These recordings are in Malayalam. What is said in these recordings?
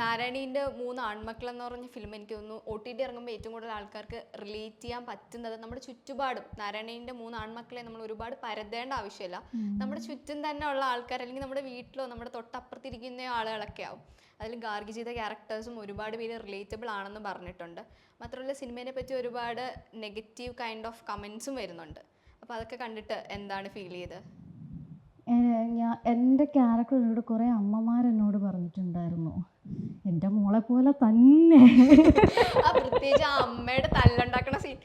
നാരായണീന്റെ മൂന്ന് ആൺമക്കൾ എന്ന് പറഞ്ഞ ഫിലിം എനിക്ക് തോന്നുന്നു ഒ ടി ടി ഇറങ്ങുമ്പോൾ ഏറ്റവും കൂടുതൽ ആൾക്കാർക്ക് റിലേറ്റ് ചെയ്യാൻ പറ്റുന്നത് നമ്മുടെ ചുറ്റുപാടും നാരായണീന്റെ മൂന്ന് ആൺമക്കളെ നമ്മൾ ഒരുപാട് പരതേണ്ട ആവശ്യമില്ല. നമ്മുടെ ചുറ്റും തന്നെ ഉള്ള ആൾക്കാർ അല്ലെങ്കിൽ നമ്മുടെ വീട്ടിലോ നമ്മുടെ തൊട്ടപ്പുറത്തിരിക്കുന്ന ആളുകളൊക്കെ ആവും. അതിൽ ഗാർഗി ചെയ്ത ക്യാരക്ടേഴ്സും ഒരുപാട് പേര് റിലേറ്റബിൾ ആണെന്ന് പറഞ്ഞിട്ടുണ്ട്. മാത്രമല്ല സിനിമയെ പറ്റി ഒരുപാട് നെഗറ്റീവ് കൈൻഡ് ഓഫ് കമൻസും വരുന്നുണ്ട്. അപ്പോൾ അതൊക്കെ കണ്ടിട്ട് എന്താണ് ഫീൽ ചെയ്ത് ഞാൻ എന്റെ ക്യാരക്ടറിനോട് കുറേ അമ്മമാർ എന്നോട് പറഞ്ഞിട്ടുണ്ടായിരുന്നു. എന്റെ മോളെ പോലെ തന്നെ. പ്രത്യേകിച്ച് അമ്മയുടെ തല്ലുണ്ടാക്കണ സീൻ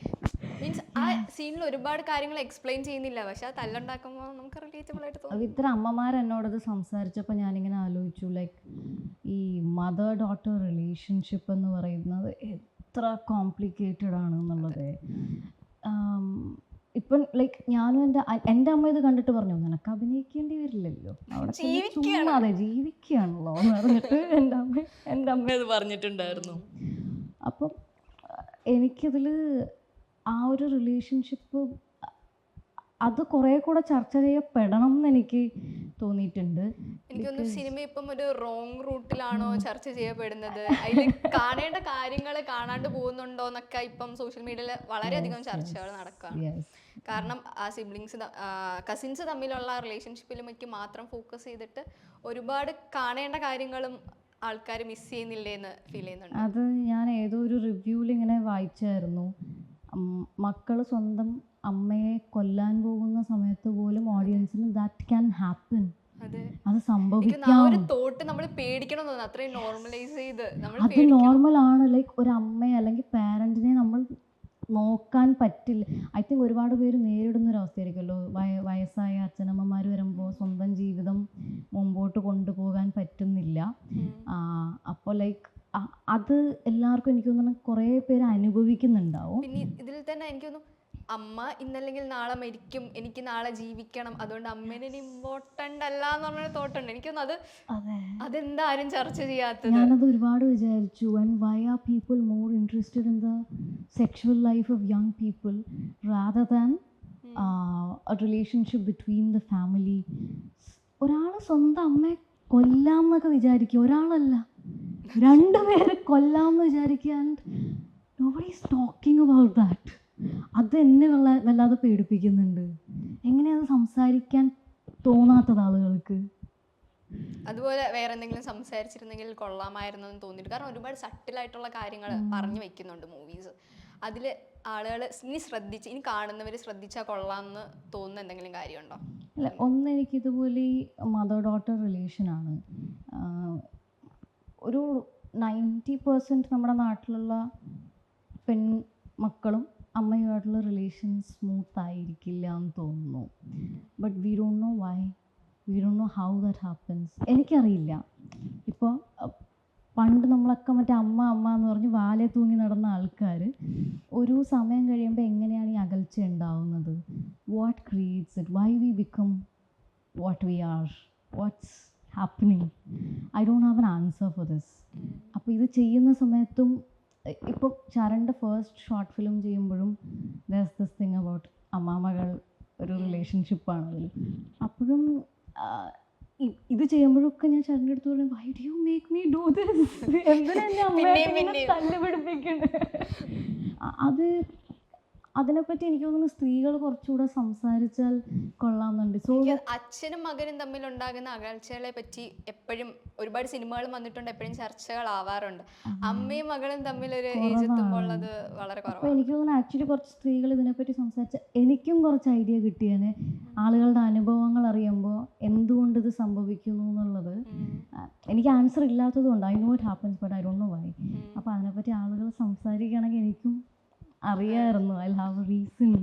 മീൻസ് ആ സീനിൽ ഒരുപാട് കാര്യങ്ങൾ എക്സ്പ്ലെയിൻ ചെയ്യുന്നില്ല. പക്ഷെ ആ തല്ലുണ്ടാക്കുമ്പോൾ നമുക്ക് റിലേറ്റബിൾ ആയിട്ട് തോന്നും. ഇത്ര അമ്മമാർ എന്നോടത് സംസാരിച്ചപ്പോൾ ഞാനിങ്ങനെ ആലോചിച്ചു ലൈക്ക് ഈ മദർ ഡോട്ടർ റിലേഷൻഷിപ്പ് എന്ന് പറയുന്നത് എത്ര കോംപ്ലിക്കേറ്റഡ് ആണ് എന്നുള്ളത്. ഇപ്പം ലൈക്ക് ഞാനും എന്റെ എന്റെ അമ്മ ഇത് കണ്ടിട്ട് പറഞ്ഞു നിനക്ക് അഭിനയിക്കേണ്ടി വരില്ലല്ലോ. അതെ ജീവിക്കുകയാണല്ലോ എന്ന് പറഞ്ഞിട്ട് എന്റെ അമ്മ എന്റെ അമ്മ അത് പറഞ്ഞിട്ടുണ്ടായിരുന്നു. അപ്പം എനിക്കതിൽ ആ ഒരു റിലേഷൻഷിപ്പ് അത് കുറേ കൂടെ ചർച്ച ചെയ്യപ്പെടണം എന്ന് എനിക്ക് തോന്നിയിട്ടുണ്ട്. എനിക്കൊന്നും സിനിമ ഇപ്പം ഒരു റോങ് റൂട്ടിലാണോ ചർച്ച ചെയ്യപ്പെടുന്നത്? അതിൽ കാണേണ്ട കാര്യങ്ങൾ കാണാണ്ട് പോകുന്നുണ്ടോ എന്നൊക്കെ ഇപ്പം സോഷ്യൽ മീഡിയയിൽ വളരെയധികം ചർച്ചകൾ നടക്കുകയാണ് കാരണം ആ സിബ്ലിങ്സ് കസിൻസ് തമ്മിലുള്ള റിലേഷൻഷിപ്പിലുമൊക്കെ മാത്രം ഫോക്കസ് ചെയ്തിട്ട് ഒരുപാട് കാണേണ്ട കാര്യങ്ങളും ആൾക്കാർ മിസ് ചെയ്യുന്നില്ലേ എന്ന് ഫീൽ ചെയ്യുന്നുണ്ട്. അത് ഞാൻ ഏതോ ഒരു റിവ്യൂവിൽ ഇങ്ങനെ വായിച്ചായിരുന്നു. മക്കൾ സ്വന്തം അമ്മയെ കൊല്ലാൻ പോകുന്ന സമയത്ത് പോലും ഓഡിയൻസിന് ദാറ്റ് ക്യാൻ ഹാപ്പൻ അതെ. എനിക്ക് സംഭവിക്കാം. തോട്ട് നമ്മൾ പേടിക്കണം തോന്നുന്നു. അത്രയും നോർമലൈസ് ചെയ്ത് അത് നോർമൽ ആണ്. ലൈക് ഒരു അമ്മയെ അല്ലെങ്കിൽ പാരന്റിനെ നമ്മൾ നോക്കാൻ പറ്റില്ല. ഐ തിങ്ക് ഒരുപാട് പേര് നേരിടുന്ന ഒരു അവസ്ഥയായിരിക്കുമല്ലോ വയ വയസ്സായ അച്ഛനമ്മമാർ വരുമ്പോൾ സ്വന്തം ജീവിതം മുമ്പോട്ട് കൊണ്ടുപോകാൻ പറ്റുന്നില്ല. അപ്പോൾ ലൈക്ക് അത് എല്ലാവർക്കും എനിക്ക് തോന്നുന്നു കുറേ പേര് അനുഭവിക്കുന്നുണ്ടാവും. പിന്നെ ഇതിൽ തന്നെ എനിക്ക് തോന്നുന്നു അമ്മ ഇന്നല്ലെങ്കിൽ നാളെ മരിക്കും എനിക്ക് നാളെ ജീവിക്കണം. അതുകൊണ്ട് അമ്മേനെ ഇമ്പോർട്ടന്റ് അല്ല എന്ന് പറഞ്ഞൊരു തോട്ടുണ്ട് എനിക്കൊന്നും അത് അതെ. അതെന്താ ആരും ചർച്ച ചെയ്യാത്തത്. ഞാനത് ഒരുപാട് വിചാരിച്ചു. And why are people more interested in the sexual life of young people rather than relationship between the family ഒരാൾ സ്വന്തം അമ്മയെ കൊല്ലാം എന്നൊക്കെ വിചാരിക്കുക. ഒരാളല്ല. രണ്ടുപേരെ കൊല്ലാം എന്ന് വിചാരിക്കുക. And nobody is talking about that അത് എന്നെ വല്ല വല്ലാതെ പേടിപ്പിക്കുന്നുണ്ട്. എങ്ങനെയത് സംസാരിക്കാൻ തോന്നാത്തത് ആളുകൾക്ക്? അതുപോലെ വേറെ എന്തെങ്കിലും സംസാരിച്ചിരുന്നെങ്കിൽ കൊള്ളാമായിരുന്നു എന്ന് തോന്നിയിട്ട് കാരണം ഒരുപാട് സട്ടിലായിട്ടുള്ള കാര്യങ്ങൾ പറഞ്ഞു വെക്കുന്നുണ്ട് മൂവീസ് അതിൽ ആളുകൾ ഇനി ശ്രദ്ധിച്ച് ഇനി കാണുന്നവർ ശ്രദ്ധിച്ചാൽ കൊള്ളാമെന്ന് തോന്നുന്ന എന്തെങ്കിലും കാര്യമുണ്ടോ? അല്ല ഒന്ന് എനിക്ക് ഇതുപോലെ ഈ മദർ ഡോട്ടർ റിലേഷനാണ് ഒരു നയന്റി പെർസെന്റ് നമ്മുടെ നാട്ടിലുള്ള പെൺ മക്കളും അമ്മയുമായിട്ടുള്ള റിലേഷൻ സ്മൂത്ത് ആയിരിക്കില്ല എന്ന് തോന്നുന്നു. But we don't know why we don't know how that happens എനിക്കറിയില്ല. ഇപ്പോൾ പണ്ട് നമ്മളൊക്കെ മറ്റേ അമ്മ അമ്മ എന്ന് പറഞ്ഞ് വാലെ തൂങ്ങി നടന്ന ആൾക്കാർ ഒരു സമയം കഴിയുമ്പോൾ എങ്ങനെയാണ് ഈ അകൽച്ച ഉണ്ടാവുന്നത്? What creates it why we become what we are what's happening I don't have an answer for this അപ്പോൾ ഇത് ചെയ്യുന്ന സമയത്തും ഇപ്പോൾ ചാരന്റെ ഫസ്റ്റ് ഷോർട്ട് ഫിലിം ചെയ്യുമ്പോഴും ദസ് ദിസ് തിങ് അബൌട്ട് അമ്മാമകൾ ഒരു റിലേഷൻഷിപ്പാണ് അതിൽ അപ്പോഴും ഇത് ചെയ്യുമ്പോഴൊക്കെ ഞാൻ ചരണിന്റെ അടുത്ത് പറയും why do you make me do this എന്തിനാ. തല്ല് പിടിപ്പിക്കുന്നത് അത് അതിനെപ്പറ്റി എനിക്ക് തോന്നുന്നു സ്ത്രീകൾ കുറച്ചുകൂടെ സംസാരിച്ചാൽ കൊള്ളാമെന്നുണ്ട്. സോ അച്ഛനും മകനും തമ്മിൽ ഉണ്ടാകുന്ന അകൽച്ചകളെ പറ്റി എപ്പോഴും ഒരുപാട് സിനിമകൾ വന്നിട്ടുണ്ട് എപ്പോഴും ചർച്ചകളാവാറുണ്ട്. അമ്മയും മകളും തമ്മിൽ ഒരു ഏജ് എത്തുമ്പോൾ വളരെ കുറവാണ്. എനിക്ക് തോന്നുന്നു ആക്ച്വലി കുറച്ച് സ്ത്രീകൾ ഇതിനെപ്പറ്റി സംസാരിച്ച എനിക്കും കുറച്ച് ഐഡിയ കിട്ടിയാണ് ആളുകളുടെ അനുഭവങ്ങൾ അറിയുമ്പോൾ എന്തുകൊണ്ട് ഇത് സംഭവിക്കുന്നു എന്നുള്ളത്. എനിക്ക് ആൻസർ ഇല്ലാത്തതുകൊണ്ട് I know it happens but I don't know why അപ്പൊ അപ്പോൾ അതിനെപ്പറ്റി ആളുകൾ സംസാരിക്കുകയാണെങ്കിൽ എനിക്കും അറിയാമായിരുന്നു ഐ ഹാവ് റീസൺ.